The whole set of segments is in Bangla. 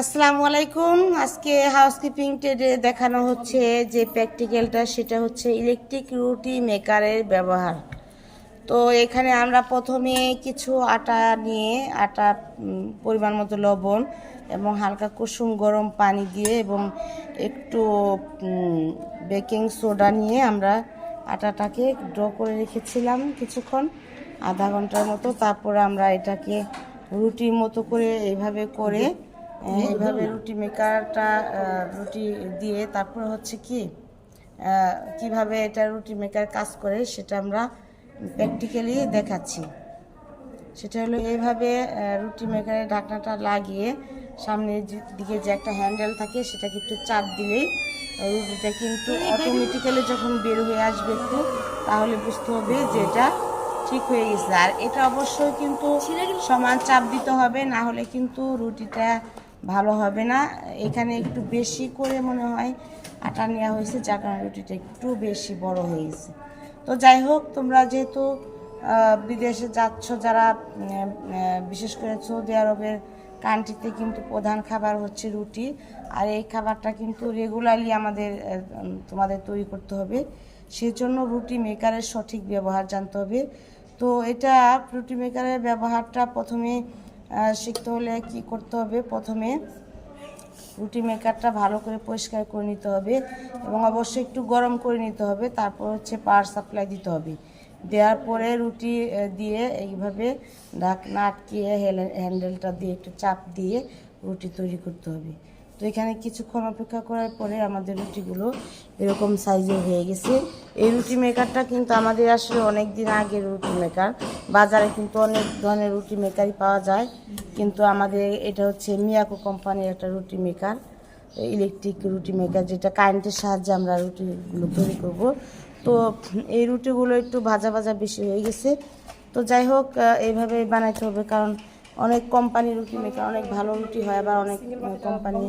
আসসালামু আলাইকুম। আজকে হাউসকিপিং টেডে দেখানো হচ্ছে যে প্র্যাকটিক্যালটা সেটা হচ্ছে ইলেকট্রিক রুটি মেকারের ব্যবহার। তো এখানে আমরা প্রথমে কিছু আটা নিয়ে, আটা পরিমাণ মতো লবণ এবং হালকা কুসুম গরম পানি দিয়ে এবং একটু বেকিং সোডা নিয়ে আমরা আটাটাকে ড্র করে রেখেছিলাম কিছুক্ষণ, আধা ঘণ্টার মতো। তারপরে আমরা এটাকে রুটির মতো করে এইভাবে করে এইভাবে রুটি মেকারটা রুটি দিয়ে তারপরে হচ্ছে কি কীভাবে এটা রুটি মেকার কাজ করে সেটা আমরা প্র্যাকটিক্যালি দেখাচ্ছি। সেটা হলো এইভাবে রুটি মেকারের ঢাকনাটা লাগিয়ে সামনের দিকে যে একটা হ্যান্ডেল থাকে সেটাকে একটু চাপ দিলেই রুটিটা কিন্তু অটোমেটিক্যালি যখন বের হয়ে আসবে একটু তাহলে বুঝতে হবে যে এটা ঠিক হয়ে গেছে। আর এটা অবশ্যই কিন্তু সমান চাপ দিতে হবে না হলে কিন্তু রুটিটা ভালো হবে না। এখানে একটু বেশি করে মনে হয় আটা নেওয়া হয়েছে যার কারণে রুটিটা একটু বেশি বড় হয়ে গেছে। তো যাই হোক তোমরা যেহেতু বিদেশে যাচ্ছ যারা বিশেষ করে সৌদি আরবের কান্ট্রিতে কিন্তু প্রধান খাবার হচ্ছে রুটি। আর এই খাবারটা কিন্তু রেগুলারলি আমাদের তোমাদের তৈরি করতে হবে। সেজন্য রুটি মেকারের সঠিক ব্যবহার জানতে হবে। তো এটা রুটি মেকারের ব্যবহারটা প্রথমে শিখতে হলে কি করতে হবে? প্রথমে রুটি মেকারটা ভালো করে পরিষ্কার করে নিতে হবে এবং অবশ্যই একটু গরম করে নিতে হবে। তারপর হচ্ছে পাওয়ার সাপ্লাই দিতে হবে। দেওয়ার পরে রুটি দিয়ে এইভাবে ঢাকনা আটকিয়ে হ্যান্ডেলটা দিয়ে একটু চাপ দিয়ে রুটি তৈরি করতে হবে। এখানে কিছুক্ষণ অপেক্ষা করার পরে আমাদের রুটিগুলো এরকম সাইজের হয়ে গেছে। এই রুটি মেকারটা কিন্তু আমাদের আসলে অনেক দিন আগের রুটি মেকার বাজারে কিন্তু অনেক ধরনের রুটি মেকারই পাওয়া যায়। কিন্তু আমাদের এটা হচ্ছে মিয়াকো কোম্পানির একটা রুটি মেকার ইলেকট্রিক রুটি মেকার যেটা কারেন্টের সাহায্যে আমরা রুটিগুলো তৈরি করব। তো এই রুটিগুলো একটু ভাজা ভাজা বেশি হয়ে গেছে। তো যাই হোক এইভাবে বানাইতে হবে কারণ অনেক কোম্পানি রুটি মেকার অনেক ভালো রুটি হয়, আবার অনেক কোম্পানি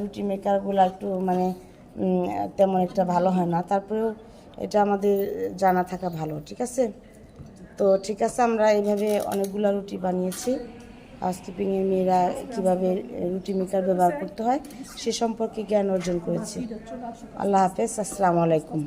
রুটি মেকারগুলো একটু মানে তেমন একটা ভালো হয় না। তারপরেও এটা আমাদের জানা থাকা ভালো, ঠিক আছে? তো ঠিক আছে, আমরা এইভাবে অনেকগুলো রুটি বানিয়েছি। হাউসকিপিংয়ের মেয়েরা কীভাবে রুটি মেকার ব্যবহার করতে হয়, সে সম্পর্কে জ্ঞান অর্জন করেছি। আল্লাহ হাফেজ, আসসালামু আলাইকুম।